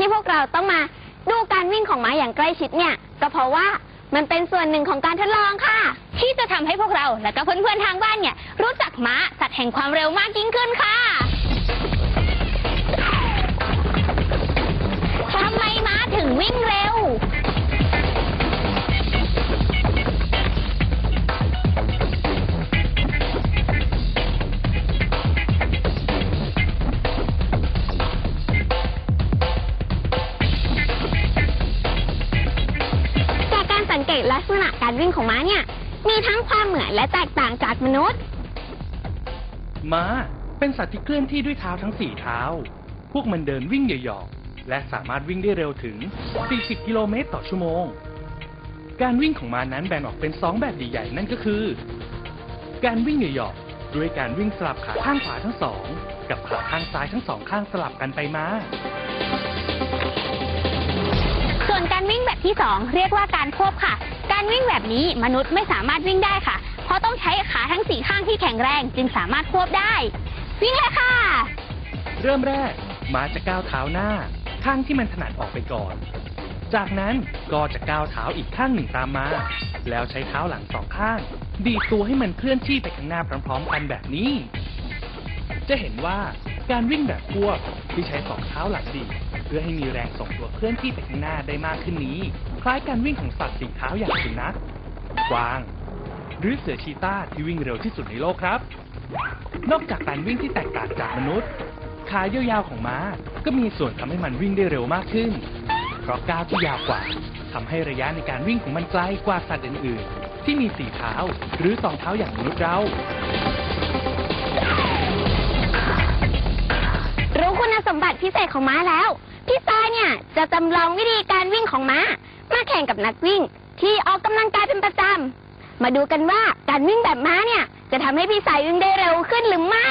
ที่พวกเราต้องมาดูการวิ่งของม้าอย่างใกล้ชิดเนี่ย ก็เพราะว่ามันเป็นส่วนหนึ่งของการทดลองค่ะ ที่จะทำให้พวกเราและก็เพื่อนๆทางบ้านเนี่ย รู้จักม้าสัตว์แห่งความเร็วมากยิ่งขึ้นค่ะทำไมม้าถึงวิ่งเร็ว เกตลักษณะการวิ่งของม้าเนี่ย มีทั้งความเหมือนและแตกต่างจากมนุษย์ ม้าเป็นสัตว์ที่เคลื่อนที่ด้วยเท้าทั้งสี่เท้า พวกมันเดินวิ่งเหยาะๆและสามารถวิ่งได้เร็วถึง 40 กิโลเมตรต่อชั่วโมง การวิ่งของม้านั้นแบ่งออกเป็นสองแบบใหญ่ๆนั่นก็คือ การวิ่งเหยาะๆด้วยการวิ่งสลับขาข้างขวาทั้งสอง กับขาข้างซ้ายทั้งสองข้างสลับกันไปมา วิ่งแบบที่สองเรียกว่าการควบค่ะ การวิ่งแบบนี้มนุษย์ไม่สามารถวิ่งได้ค่ะ เพราะต้องใช้ขาทั้งสี่ข้างที่แข็งแรงจึงสามารถควบได้ วิ่งเลยค่ะ เริ่มแรกม้าจะก้าวเท้าหน้า ข้างที่มันถนัดออกไปก่อน จากนั้นก็จะก้าวเท้าอีกข้างหนึ่งตามมา แล้วใช้เท้าหลังสองข้าง ดีดตัวให้มันเคลื่อนที่ไปข้างหน้าพร้อม ๆ กันแบบนี้ จะเห็นว่าการวิ่งแบบควบที่ใช้สองเท้าหลังดีด พื่อให้มีแรงส่งตัวเคลื่อนที่ไปข้างหน้าได้มากขึ้นนี้ คล้ายการวิ่งของสัตว์สี่เท้าอย่างสุนัขกวาง หรือเสือชีตาที่วิ่งเร็วที่สุดในโลกครับ นอกจากการวิ่งที่แตกต่างจากมนุษย์ ขายาวๆของม้าก็มีส่วนทำให้มันวิ่งได้เร็วมากขึ้น เพราะก้าวที่ยาวกว่าทำให้ระยะในการวิ่งของมันไกลกว่าสัตว์อื่นๆ ที่มีสี่เท้าหรือสองเท้าอย่างมนุษย์เรารู้คุณสมบัติพิเศษของม้าแล้ว พี่ตายเนี่ยจะจำลองวิธีการวิ่งของม้า มาแข่งกับนักวิ่ง ที่ออกกำลังกายเป็นประจำ มาดูกันว่าการวิ่งแบบม้าเนี่ย จะทำให้พี่สายวิ่งได้เร็วขึ้นหรือไม่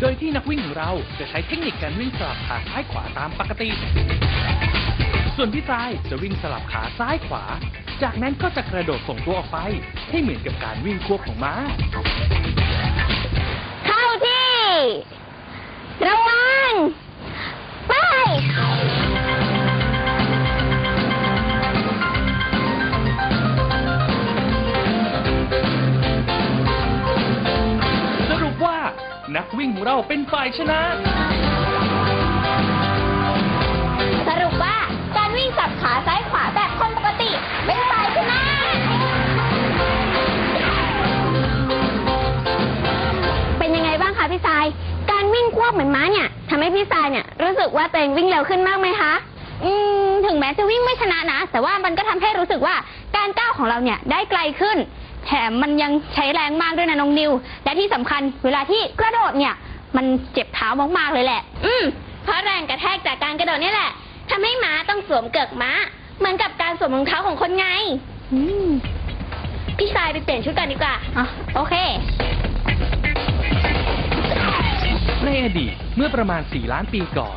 โดยที่นักวิ่งของเราจะใช้เทคนิคการวิ่งสลับขาซ้ายขวาตามปกติ ส่วนพี่ทรายจะวิ่งสลับขาซ้ายขวา จากนั้นก็จะกระโดดส่งตัวออกไป ให้เหมือนกับการวิ่งควบของม้า นักวิ่งของเราเป็นฝ่ายชนะ สรุปว่าการวิ่งสับขาซ้ายขวาแบบคนปกติ เป็นฝ่ายชนะ เป็นยังไงบ้างคะพี่ทราย การวิ่งควบเหมือนม้าเนี่ยทำให้พี่ทรายเนี่ยรู้สึกว่าตัวเองวิ่งเร็วขึ้นมากไหมคะ อืม ถึงแม้จะวิ่งไม่ชนะนะ แต่ว่ามันก็ทำให้รู้สึกว่าการก้าวของเราเนี่ยได้ไกลขึ้น แถมมันยังใช้แรงมากด้วยนะน้องนิว และที่สำคัญเวลาที่กระโดดเนี่ย มันเจ็บเท้ามากๆเลยแหละ อืม เพราะแรงกระแทกจากการกระโดดนี่แหละทำให้ม้าต้องสวมเกือกม้า เหมือนกับการสวมรองเท้าของคนไง อืมพี่ชายไปเปลี่ยนชุดกันดีกว่าอ๋อโอเค ในอดีตเมื่อประมาณ 4 ล้านปีก่อน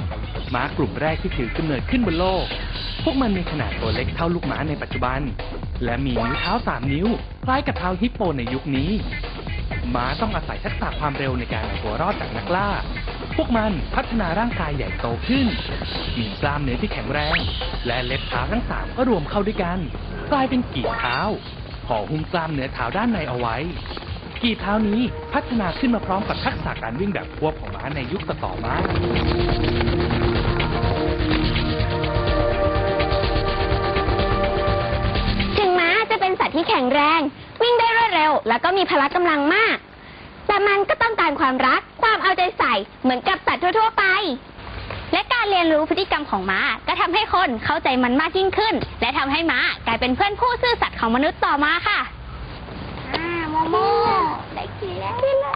ม้ากลุ่มแรกที่ถือกำเนิดขึ้นบนโลก พวกมันมีขนาดตัวเล็กเท่าลูกม้าในปัจจุบัน และมีนิ้วเท้า3นิ้ว คล้ายกับเท้าฮิปโปในยุคนี้ ม้าต้องอาศัยทักษะความเร็วในการเอาตัวรอดจากนักล่า พวกมันพัฒนาร่างกายใหญ่โตขึ้น มีกล้ามเนื้อที่แข็งแรง และเล็บเท้าทั้งสามก็รวมเข้าด้วยกัน กลายเป็นกีบเท้าห่อหุ้มกล้ามเนื้อเท้าด้านในเอาไว้กีบเท้านี้พัฒนาขึ้นมาพร้อมกับทักษะการวิ่งแบบควบของม้าในยุคต่อมา แข็งแรง วิ่งได้รวดเร็ว แล้วก็มีพละกำลังมาก แต่มันก็ต้องการความรัก ความเอาใจใส่เหมือนกับสัตว์ทั่วไป และการเรียนรู้พฤติกรรมของม้าก็ทำให้คนเข้าใจมันมากยิ่งขึ้น และทำให้ม้ากลายเป็นเพื่อนผู้ซื่อสัตย์ของมนุษย์ต่อมาค่ะ อ่าโมโมได้กินแล้วกิแล้ว